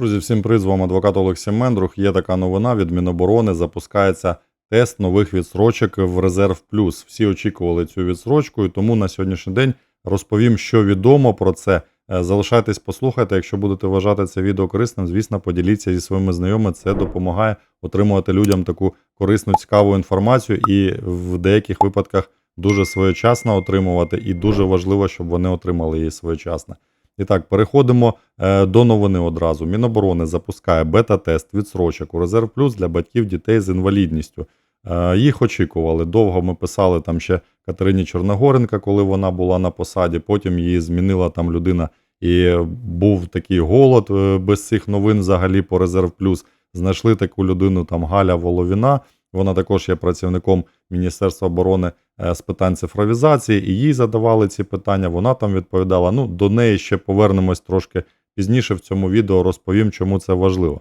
Друзі, всім привіт, з вами адвокат Олексій Мендрух. Є така новина від Міноборони. Запускається тест нових відсрочок в Резерв Плюс. Всі очікували цю відсрочку, і тому на сьогоднішній день розповім, що відомо про це. Е, Залишайтесь, послухайте. Якщо будете вважати це відео корисним, звісно, поділіться зі своїми знайомими. Це допомагає отримувати людям таку корисну, цікаву інформацію і в деяких випадках дуже своєчасно отримувати. І дуже важливо, щоб вони отримали її своєчасно. І так, переходимо е, до новини одразу. Міноборони запускає бета-тест відсрочок у Резерв Плюс для батьків дітей з інвалідністю. Е, їх очікували. Довго ми писали там ще Катерині Чорногоренка, коли вона була на посаді. Потім її змінила там людина, і був такий голод е, без цих новин взагалі по Резерв Плюс. Знайшли таку людину там Галя Воловіна. Вона також є працівником Міністерства оборони е, з питань цифровізації, і їй задавали ці питання. Вона там відповідала. Ну, до неї ще повернемось трошки пізніше в цьому відео. Розповім, чому це важливо.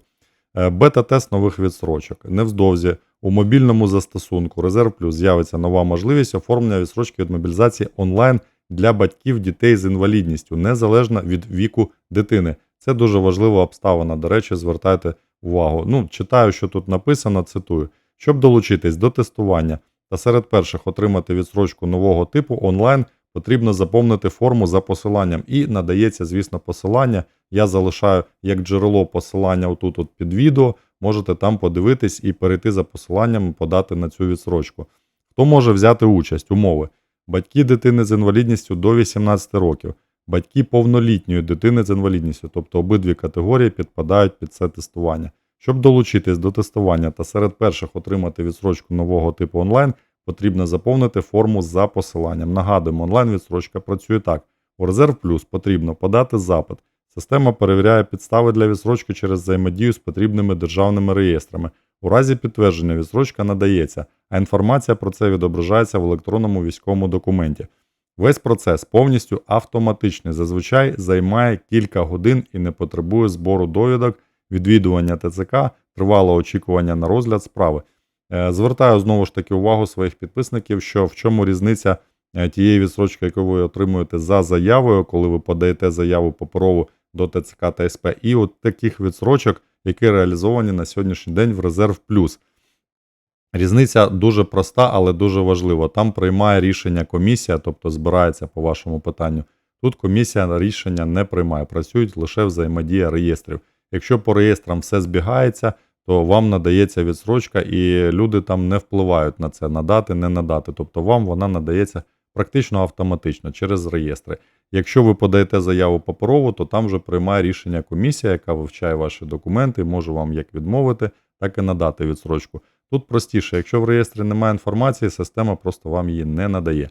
Е, Бета-тест нових відсрочок. Невздовзі у мобільному застосунку Резерв Плюс з'явиться нова можливість оформлення відсрочки від мобілізації онлайн для батьків дітей з інвалідністю, незалежно від віку дитини. Це дуже важлива обставина. До речі, звертайте увагу. Ну, читаю, що тут написано, цитую. Щоб долучитись до тестування та серед перших отримати відсрочку нового типу онлайн, потрібно заповнити форму за посиланням. І надається, звісно, посилання. Я залишаю як джерело посилання отут от під відео. Можете там подивитись і перейти за посиланням і подати на цю відсрочку. Хто може взяти участь? Умови. Батьки дитини з інвалідністю до 18 років, батьки повнолітньої дитини з інвалідністю, тобто обидві категорії підпадають під це тестування. Щоб долучитись до тестування та серед перших отримати відсрочку нового типу онлайн, потрібно заповнити форму за посиланням. Нагадуємо, онлайн відсрочка працює так. У Резерв Плюс потрібно подати запит. Система перевіряє підстави для відсрочки через взаємодію з потрібними державними реєстрами. У разі підтвердження відсрочка надається, а інформація про це відображається в електронному військовому документі. Весь процес повністю автоматичний, зазвичай займає кілька годин і не потребує збору довідок, відвідування ТЦК, тривалого очікування на розгляд справи. Е, Звертаю знову ж таки увагу своїх підписників, що в чому різниця е, тієї відсрочки, яку ви отримуєте за заявою, коли ви подаєте заяву паперову до ТЦК та СП, і от таких відсрочок, які реалізовані на сьогоднішній день в Резерв Плюс. Різниця дуже проста, але дуже важлива. Там приймає рішення комісія, тобто збирається по вашому питанню. Тут комісія рішення не приймає, працюють лише взаємодія реєстрів. Якщо по реєстрам все збігається, то вам надається відсрочка, і люди там не впливають на це, надати, не надати. Тобто вам вона надається практично автоматично через реєстри. Якщо ви подаєте заяву паперову, то там вже приймає рішення комісія, яка вивчає ваші документи, може вам як відмовити, так і надати відсрочку. Тут простіше, якщо в реєстрі немає інформації, система просто вам її не надає.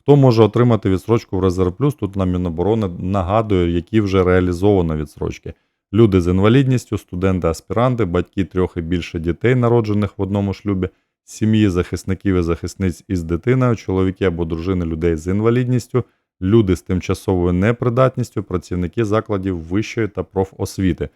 Хто може отримати відсрочку в Резерв Плюс? Тут на Міноборони нагадую, які вже реалізовано відсрочки. Люди з інвалідністю, студенти-аспіранти, батьки трьох і більше дітей, народжених в одному шлюбі, сім'ї захисників і захисниць із дитиною, чоловіки або дружини людей з інвалідністю, люди з тимчасовою непридатністю, працівники закладів вищої та профосвіти.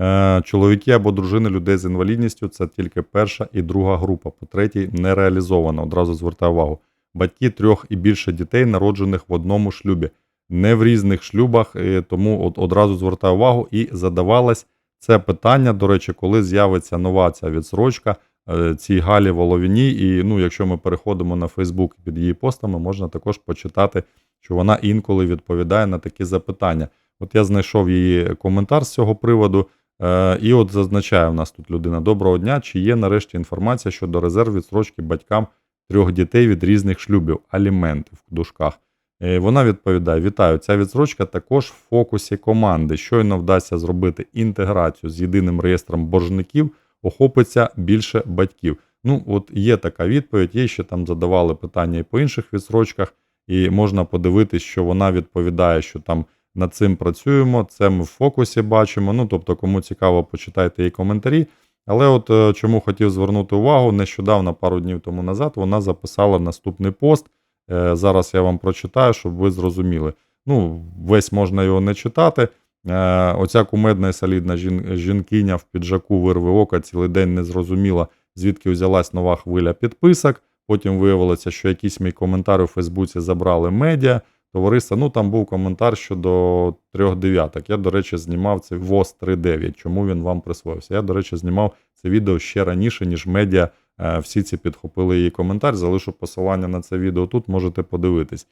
Е, Чоловіки або дружини людей з інвалідністю це тільки перша і друга група, по третій не реалізована. Одразу звертаю увагу. Батьки трьох і більше дітей, народжених в одному шлюбі, не в різних шлюбах, тому от одразу звертаю увагу і задавалось це питання. До речі, коли з'явиться нова ця відсрочка е, цій Галі Воловіні. І ну, якщо ми переходимо на Фейсбук під її постами, можна також почитати, що вона інколи відповідає на такі запитання. От я знайшов її коментар з цього приводу. Е, І от зазначає в нас тут людина: доброго дня. Чи є нарешті інформація щодо резерв відсрочки батькам трьох дітей від різних шлюбів, аліменти в дужках? Е, Вона відповідає: Вітаю! Ця відсрочка також в фокусі команди. Щойно вдасться зробити інтеграцію з єдиним реєстром боржників, охопиться більше батьків. Ну, от є така відповідь. Є ще там задавали питання і по інших відсрочках, і можна подивитись, що вона відповідає, що там над цим працюємо. Це ми в фокусі бачимо. Ну, тобто, кому цікаво, почитайте її коментарі. Але от е, чому хотів звернути увагу, нещодавно, пару днів тому назад, вона записала наступний пост. Е, Зараз я вам прочитаю, щоб ви зрозуміли. Ну, весь можна його не читати. Е, Оця кумедна і солідна жінкиня в піджаку вирви ока цілий день не зрозуміла, звідки взялась нова хвиля підписок. Потім виявилося, що якийсь мій коментар у Фейсбуці забрали медіа. товариства. Ну там був коментар щодо трьох дев'яток. Я, до речі, знімав це ВОЗ 3.9. Чому він вам присвоївся? Я, до речі, знімав це відео ще раніше, ніж медіа. Е, Всі ці підхопили її коментар. Залишу посилання на це відео тут, можете подивитись.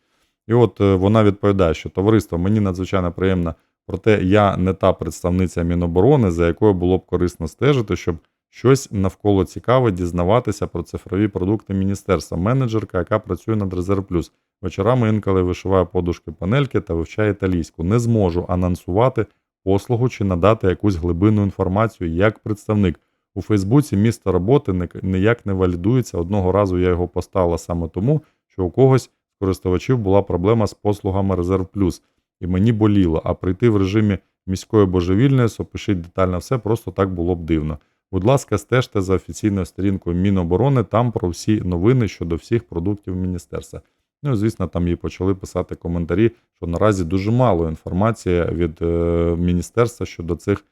І от е, вона відповідає, що товариство мені надзвичайно приємно, проте я не та представниця Міноборони, за якою було б корисно стежити, щоб щось навколо цікаве дізнаватися про цифрові продукти міністерства. Менеджерка, яка працює над Резерв Плюс. Вечорами інколи вишиває подушки панельки та вивчає італійську. Не зможу анонсувати послугу чи надати якусь глибинну інформацію як представник. У Фейсбуці місто роботи ніяк не валідується. Одного разу я його поставила саме тому, що у когось з користувачів була проблема з послугами Резерв Плюс, і мені боліло. А прийти в режимі міської божевільної, сопишіть детально все, просто так було б дивно. Будь ласка, стежте за офіційною сторінкою Міноборони, там про всі новини щодо всіх продуктів міністерства. Ну, звісно, там їй почали писати коментарі, що наразі дуже мало інформації від е, міністерства щодо цих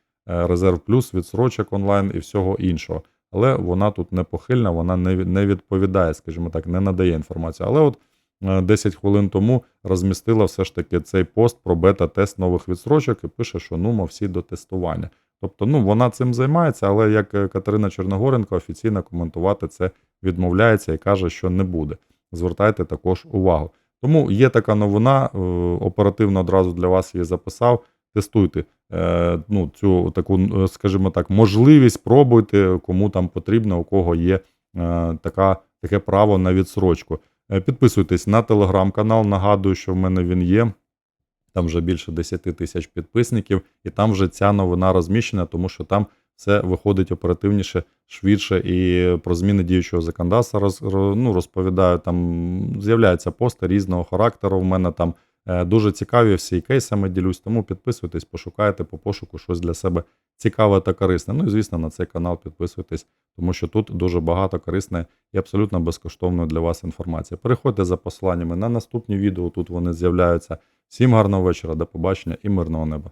резерв плюс, відсрочок онлайн і всього іншого. Але вона тут непохильна, вона не, відповідає, скажімо так, не надає інформацію. Але от е, 10 хвилин тому розмістила все ж таки цей пост про бета-тест нових відсрочок і пише, що ну, мов всі до тестування. Тобто, ну вона цим займається, але як е, Катерина Чорногоренко офіційно коментувати це відмовляється і каже, що не буде. Звертайте також увагу. Тому є така новина, е, оперативно одразу для вас її записав. Тестуйте е, ну, цю таку, е, скажімо так, можливість, пробуйте, кому там потрібно, у кого є е, така, таке право на відсрочку. Підписуйтесь на телеграм-канал. Нагадую, що в мене він є. Там вже більше 10 тисяч підписників, і там вже ця новина розміщена, тому що там все виходить оперативніше, швидше і про зміни діючого законодавства роз, ну, розповідаю. Там з'являються пости різного характеру. В мене там дуже цікаві всі кейсами ділюсь. Тому підписуйтесь, пошукайте по пошуку щось для себе цікаве та корисне. Ну і звісно, на цей канал підписуйтесь, тому що тут дуже багато корисної і абсолютно безкоштовної для вас інформації. Переходьте за посиланнями на наступні відео. Тут вони з'являються. Всім гарного вечора, до побачення і мирного неба.